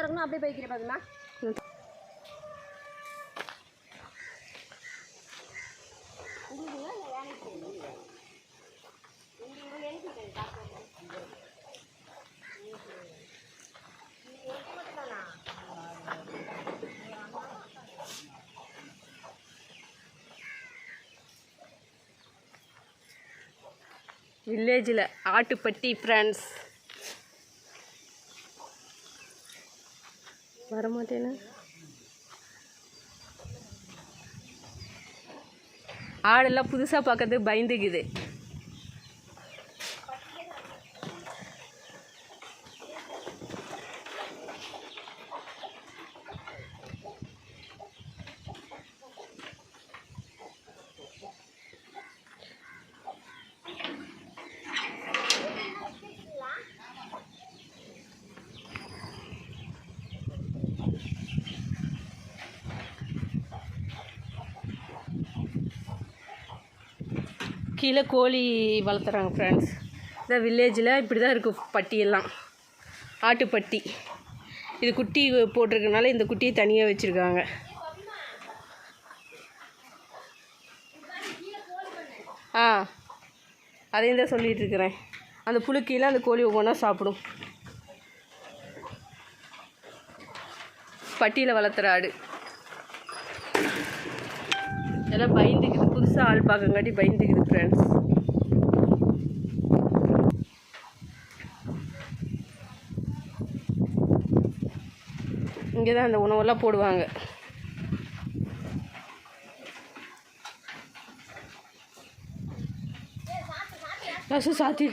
திறக்கணும் அப்படியே போய்க்கிறேன் பாதுமா வில்லேஜில் ஆட்டுப்பட்டி ஃப்ரெண்ட்ஸ் வரமாட்டேனா ஆடெல்லாம் புதுசாக பார்க்கறது பயந்துக்குது. கீழே கோழி வளர்த்துறாங்க ஃப்ரெண்ட்ஸ் இந்த வில்லேஜில் இப்படி தான் இருக்கும் பட்டியெல்லாம். ஆட்டுப்பட்டி. இது குட்டி போட்டிருக்கனால இந்த குட்டியை தனியாக வச்சுருக்காங்க. ஆ அதையும் தான் சொல்லிகிட்டு இருக்கிறேன். அந்த புழுக்கையில் அந்த கோழி ஒவ்வொன்றா சாப்பிடும். பட்டியில் வளர்த்துற ஆடு. எல்லாம் பயந்துக்குது. புதுசாக ஆள் பார்க்கங்காட்டி பயந்துக்குது ஃப்ரெண்ட்ஸ் இங்கே தான் அந்த உணவெல்லாம் போடுவாங்க. பசு சாத்தி.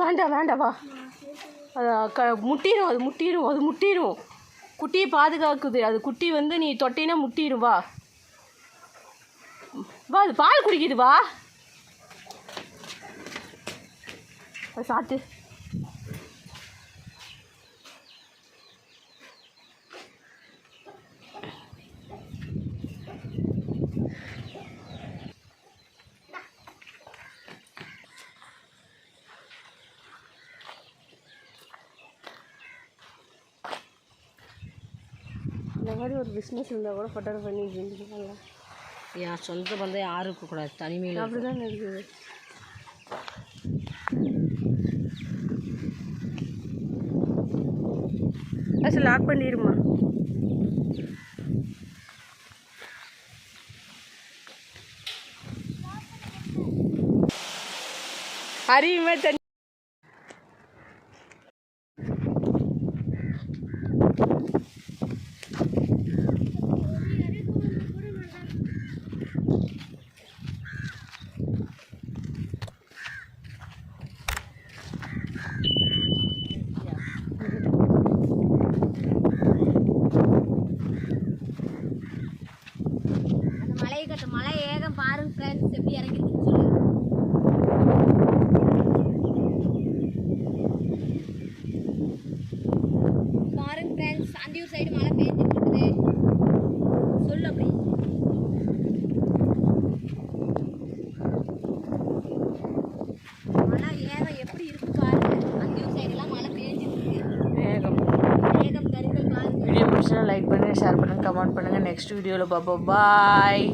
வேண்டாம் வேண்டாம் வா. அது க முட்டிடும் அது முட்டிடும் அது முட்டிடும் குட்டியை பாதுகாக்குது. அது குட்டி வந்து நீ தொட்டினா முட்டிடும் வா. வா அது பால் குடிக்குது வா. அது சாத்து. இந்த மாதிரி ஒரு பிஸ்னஸ் இருந்தால் கூட ஃபட்டர் பண்ணி செஞ்சுக்கலாம்ல என் சொந்த பந்தம் யாரும் இருக்கக்கூடாது தனிமையில் அப்படி தான் இருக்குது. அசல் லாக் பண்ணிடுமா? அறிவுமே தண்ணி அந்த மலையை கட்ட ஏகம் பாருங்க ஃப்ரெண்ட்ஸ் எப்படி இறங்கிருக்குன்னு சொல்லு பாருங்க ஃப்ரெண்ட்ஸ் அந்தியூர் சைடு மழை பெஞ்சிட்டு இருக்குது. சொல்லு அப்படி. மழை ஏகம் எப்படி இருக்கு பாருங்க. அந்தியூர் சைடெல்லாம் மழை பெஞ்சிட்டு இருக்கு. வேகம். வீடியோ பிடிச்சா லைக் பண்ணுங்கள் ஷேர் பண்ணுங்கள் கமெண்ட் பண்ணுங்கள் நெக்ஸ்ட் வீடியோவில் பார்ப்போம் பாய்